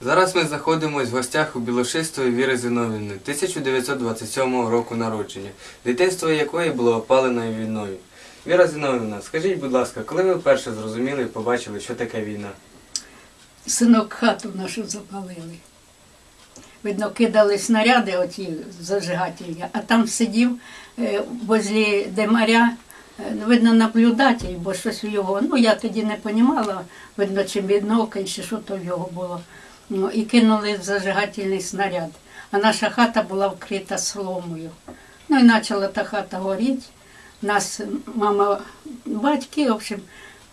Зараз ми знаходимося в гостях у Білошистої Віри Зиновівни 1927 року народження, дитинство якої було опаленою війною. Віра Зиновівна, скажіть, будь ласка, коли ви вперше зрозуміли і побачили, що таке війна? Синок хату нашу запалили. Видно, кидали снаряди оті зажигательні, а там сидів е, возле демаря, е, видно, наблюдатель, бо щось у його, ну я тоді не розуміла, видно, чи біднокен, чи що то в його було. Ну, і кинули зажигательний снаряд. А наша хата була вкрита соломою. Ну і почала та хата горіти. Нас мама, батьки, в общем,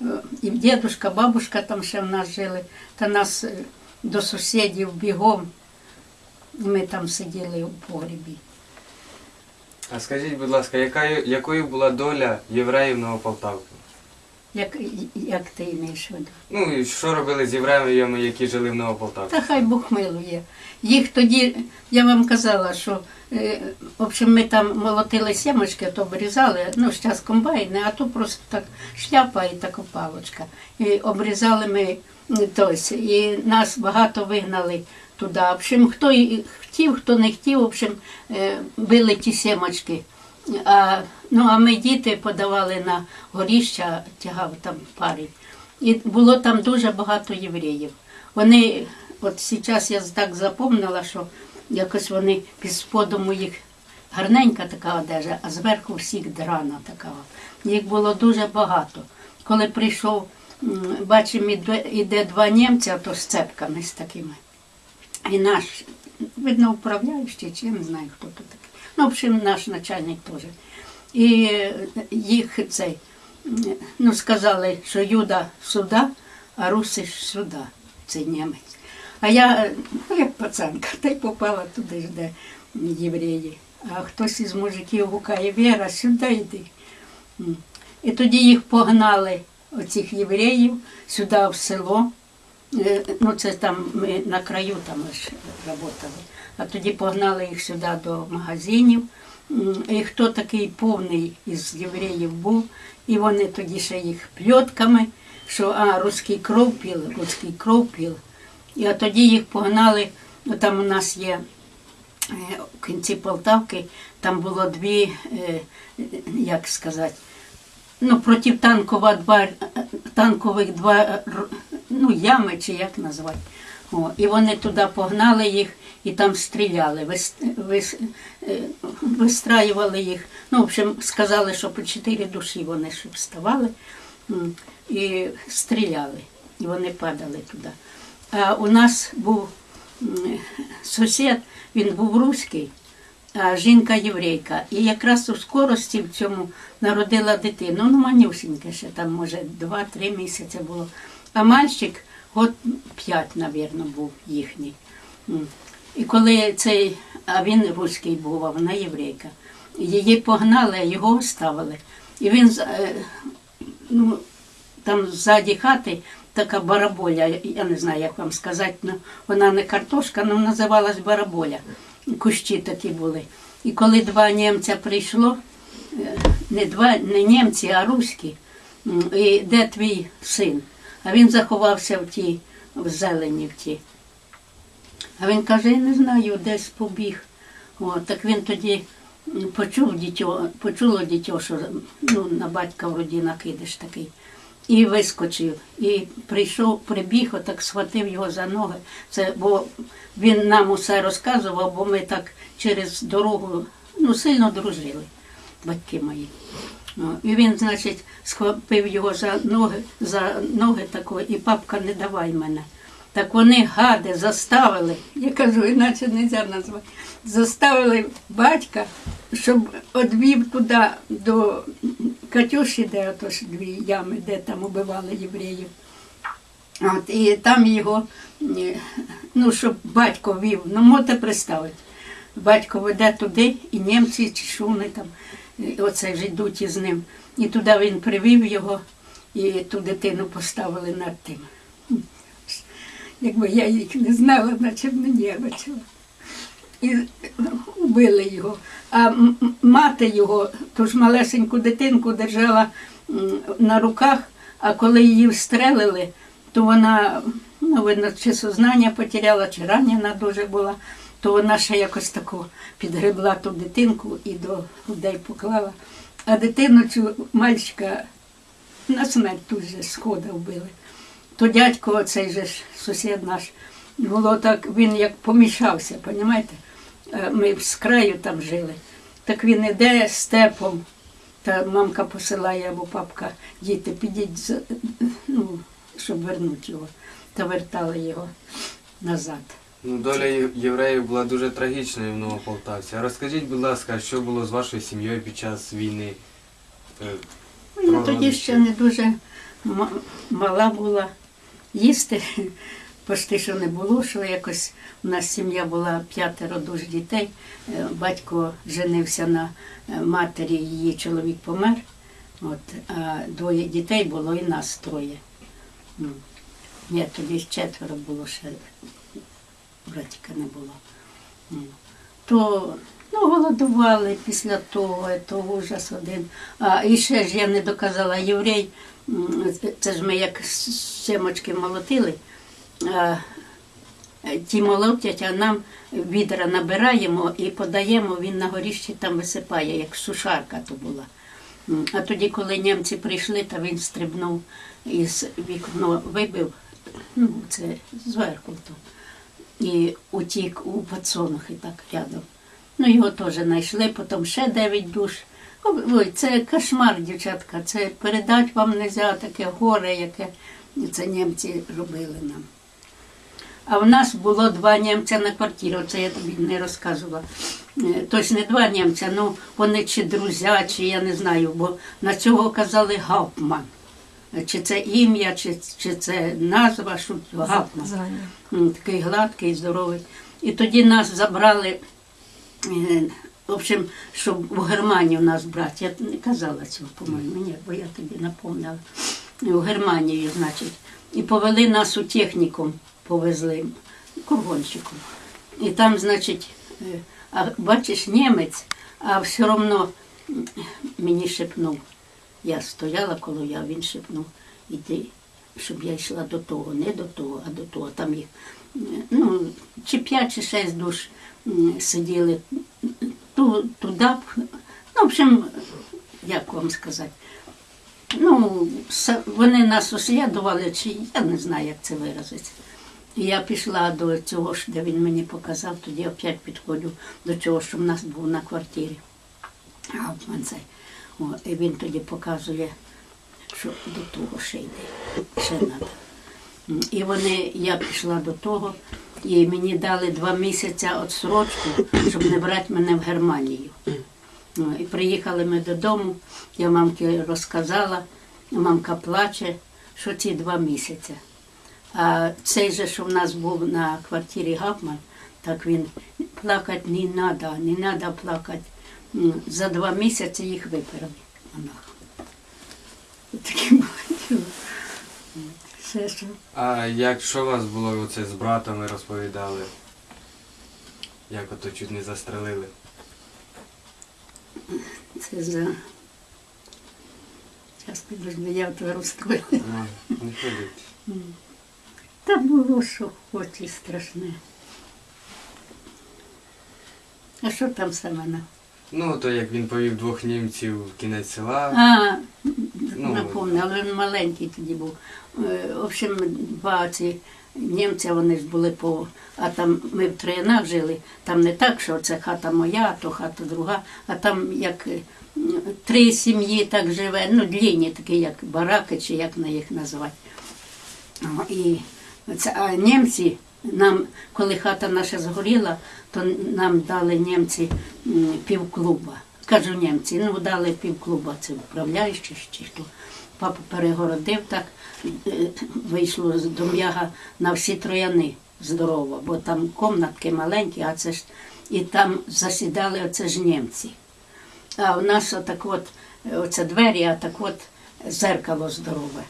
е, і дідушка, бабушка там ще в нас жили, та нас е, до сусідів бігом. Ми там сиділи у погрібі. А скажіть, будь ласка, яка, якою була доля євреїв Новополтавки? Як, як ти маєш виду? Ну і що робили з євреями, які жили в Новополтавці? Та хай Бог милує. Їх тоді, я вам казала, що е, в общем, ми там молотили сімочки, то обрізали, ну, зараз комбайни, а то просто так шляпа і така палочка. І обрізали ми, тось, і нас багато вигнали туди. В общем, хто і хотів, хто не хотів, в общем, е, били ті сімочки. А, ну, а ми діти подавали на горіща, тягав там парень. І було там дуже багато євреїв. Вони, от зараз я так запомнила, що якось вони під сподом у їх гарненька така одежа, а зверху всіх драна така. Їх було дуже багато. Коли прийшов, бачимо, іде, два німця, то з цепками з такими. І наш, видно, управляючий, чи я не знаю, хто тут такий. Ну, в общем, наш начальник теж. І е, їх цей, ну, сказали, що Юда сюди, а Руси сюди, цей німець. А я, е, ну, як пацанка, та й попала туди, де євреї. А хтось із мужиків гукає, Віра, сюди йди. І тоді їх погнали, оцих євреїв, сюди в село. Е, Ну, це там ми на краю там лише працювали. А тоді погнали їх сюди до магазинів. І хто такий повний із євреїв був, і вони тоді ще їх пльотками, що а, руський кров піл, руський кров піл. І от тоді їх погнали, ну, там у нас є е, в кінці Полтавки, там було дві, е, як сказати, ну, протитанкова два, е, танкових два ну, ями, чи як назвати. О, і вони туди погнали їх і там стріляли, е, вистраювали їх. Ну, в общем, сказали, що по чотири душі вони щоб вставали і стріляли, і вони падали туди. А у нас був сусід, він був руський, а жінка єврейка. І якраз у скорості в цьому народила дитину. Ну, манюсіньке ще там, може, 2-3 місяці було. А мальчик год 5, напевно, був їхній. І коли цей, а він руський був, а вона єврейка, її погнали, його оставили. І він е, ну, там ззаді хати така бараболя, я не знаю, як вам сказати, ну, вона не картошка, але називалась бараболя. Кущі такі були. І коли два німця прийшло, е, не два, не німці, а руські, і де твій син? А він заховався в тій, в зелені в тій. А він каже, я не знаю, десь побіг. О, так він тоді почув дітьо, почуло дітьо, що ну, на батька вроді накидиш такий. І вискочив. І прийшов, прибіг, отак схватив його за ноги. Це, бо він нам усе розказував, бо ми так через дорогу ну, сильно дружили, батьки мої. Ну, і він, значить, схопив його за ноги, за ноги такої, і папка не давай мене. Так вони гади заставили, я кажу, іначе не можна назвати, заставили батька, щоб одвів туди до Катюші, де ото ж дві ями, де там убивали євреїв. От, і там його, е, ну, щоб батько вів, ну можете представити. Батько веде туди, і німці чи що вони там, е, оце ж йдуть із ним. І туди він привів його, і ту дитину поставили над тим. Якби я їх не знала, наче б мені бачила. І вбили його. А мати його, ту ж малесеньку дитинку держала на руках, а коли її встрелили, то вона ну, видно, чи сознання потеряла, чи ранена дуже була, то вона ще якось таку підгребла ту дитинку і до грудей поклала. А дитину цю мальчика на смерть тут же схода вбили. То дядько, цей же ж сусід наш, було так, він як помішався, розумієте? Ми з краю там жили. Так він іде степом, та мамка посилає або папка, діти, підіть, ну, щоб вернути його. Та вертали його назад. Ну, доля євреїв була дуже трагічною в Новополтавці. А розкажіть, будь ласка, що було з вашою сім'єю під час війни? Е, Ну, я тоді ще не дуже мала була. Їсти почти що не було, що якось у нас сім'я була п'ятеро дуже дітей. Е, Батько женився на е, матері, її чоловік помер. От, а двоє дітей було і нас троє. Ну, Ні, тоді четверо було ще братика не було. Ну, То ну, голодували після того, то ужас один. А і ще ж я не доказала єврей, це ж ми як семочки молотили. А, ті молотять, а нам відра набираємо і подаємо, він на горіщі там висипає, як сушарка то була. А тоді, коли німці прийшли, то він стрибнув із вікно вибив, ну, це зверху то. І утік у подсолнухи так рядом. Ну, його теж знайшли, потім ще дев'ять душ. Ой, це кошмар, дівчатка. Це передати вам не можна таке горе, яке це німці робили нам. А в нас було два німця на квартирі, оце я тобі не розказувала. Е, Тобто не два німця, ну вони чи друзі, чи я не знаю, бо на цього казали Гауптман. Чи це ім'я, чи, чи це назва, що. Звання. Такий гладкий, здоровий. І тоді нас забрали, в общем, щоб в Германію нас брати. Я не казала цього, по-моєму, ні, бо я тобі напомнила. В Германію, значить. І повели нас у технікум, повезли кургонщиком. І там, значить, е, а бачиш, німець, а все одно мені шепнув. Я стояла коло я, він шепнув, іди, щоб я йшла до того, не до того, а до того. Там їх е, ну, чи п'ять, чи шість душ сиділи ту, туди. Ну, в общем, як вам сказати. Ну, вони нас услідували, чи я не знаю, як це виразиться. Я пішла до цього, де він мені показав, тоді опять підходжу до цього, що в нас був на квартирі. О, і він тоді показує, що до того ще йде, ще треба. І вони, я пішла до того, і мені дали два місяці відсрочку, щоб не брати мене в Германію. Ну, і приїхали ми додому, я мамці розказала, мамка плаче, що ці два місяці. А цей же, що в нас був на квартирі Гапман, так він плакати не треба, не треба плакати. За два місяці їх виперли. Такі діла. Все, що. А як що у вас було оце з братами розповідали? Як ото чуть не застрелили? Це за. Зараз підожди, я тебе розстрою. Ну, не. Та було, що хоч і страшне. А що там Семена? Ну, то як він повів двох німців в кінець села. А, Напомню, але він маленький тоді був. Е, В общем, два ці німці, вони ж були по. А там ми в Троянах жили, там не так, що це хата моя, то хата друга, а там як е, три сім'ї так живе, ну, длінні такі, як бараки, чи як на їх назвати. І це, а німці нам, коли хата наша згоріла, то нам дали німці півклуба. Кажу німці, ну дали півклуба, це управляючий чи хто. Папа перегородив так, е, вийшло з дом'яга на всі трояни здорово, бо там комнатки маленькі, а це ж і там засідали оце ж німці. А в нас отак от, оце двері, а так от зеркало здорове.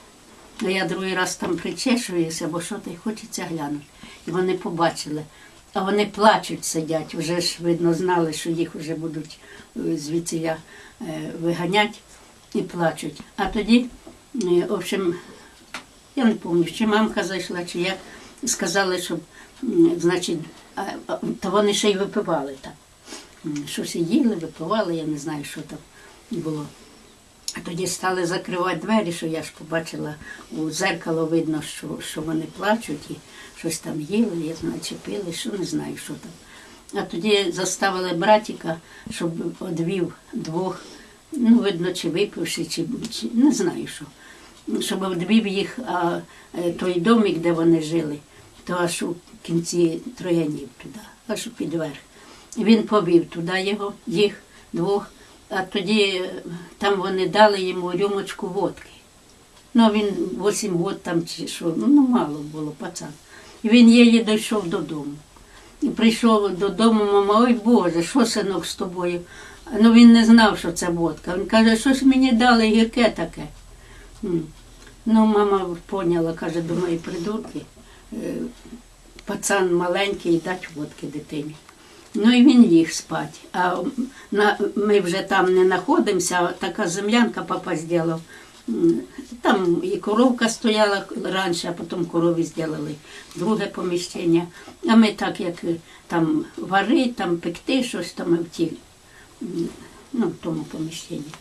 А я другий раз там причешуюся, бо що й хочеться глянути. І вони побачили. А вони плачуть, сидять, вже ж видно знали, що їх вже будуть е, звідси я е, виганять і плачуть. А тоді, е, в общем, я не пам'ятаю, чи мамка зайшла, чи як, сказали, щоб, значить, то вони ще й випивали там. Щось їли, випивали, я не знаю, що там було. А тоді стали закривати двері, що я ж побачила у зеркало видно, що, що вони плачуть і щось там їли, я знаю, пили, що не знаю, що там. А тоді заставили братіка, щоб одвів двох, ну, видно, чи випивши, чи, чи не знаю що. Щоб одвів їх, а е, той домик, де вони жили, то аж у кінці троянів туди, аж під верх. Він повів туди його, їх двох, а тоді е, там вони дали йому рюмочку водки. Ну, він 8 років там чи що, ну мало було пацан. І він її дійшов додому. І прийшов додому, мама, ой Боже, що синок з тобою? Ну він не знав, що це водка. Він каже, що ж мені дали гірке таке. Ну, мама поняла, каже, думаю, придурки. е, Пацан маленький, дать водки дитині. Ну і він ліг спати. А на, ми вже там не знаходимося, така землянка папа зробив. Там і коровка стояла раніше, а потім корові зробили друге поміщення. А ми так, як е, там варити, там пекти щось, то ми ну, в тому поміщенні.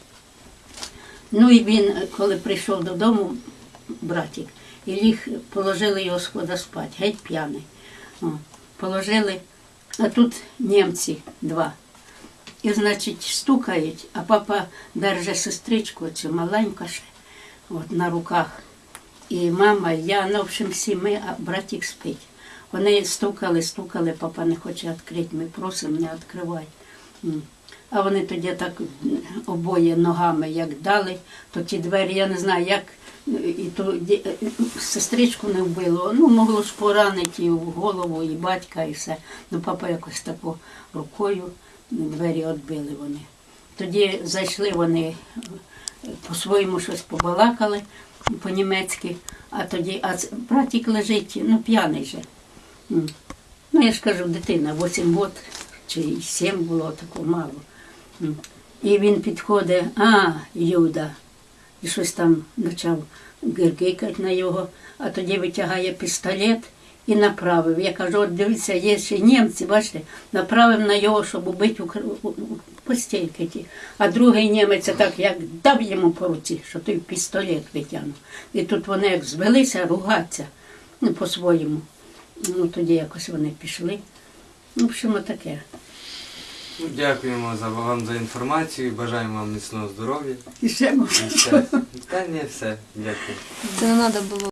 Ну і він, коли прийшов додому, братик, і ліг, положили його схода спати, геть п'яний. О, положили, а тут німці два. І, значить, стукають, а папа держить сестричку, цю маленьку ще, от, на руках. І мама, я, ну, в общем, всі ми, а братик спить. Вони стукали, стукали, папа не хоче відкрити, ми просимо, не відкривай. А вони тоді так обоє ногами як дали, то ті двері, я не знаю, як е, і ді- е, сестричку не вбило. Ну, могло ж поранити і в голову, і батька, і все. Ну, папа якось тако рукою двері відбили вони. Тоді зайшли вони е, по-своєму щось побалакали по-німецьки, а тоді, а братик лежить, ну, п'яний же. Ну, я ж кажу, дитина, 8 років чи 7 було, тако мало. І він підходить, а, Юда, і щось там почав гиргикати на його, а тоді витягає пістолет і направив. Я кажу, от дивіться, є ще німці, бачите, направив на його, щоб убити у, кр- у, у постільки ті. А другий німець так як дав йому по руці, що той пістолет витягнув. І тут вони як звелися ругатися ну, по-своєму. Ну, тоді якось вони пішли. Ну, в общем, таке. Ну, Дякуємо за вам за інформацію, бажаємо вам міцного здоров'я. І ще можна. І все. Та ні, все. Дякую. Це не треба було.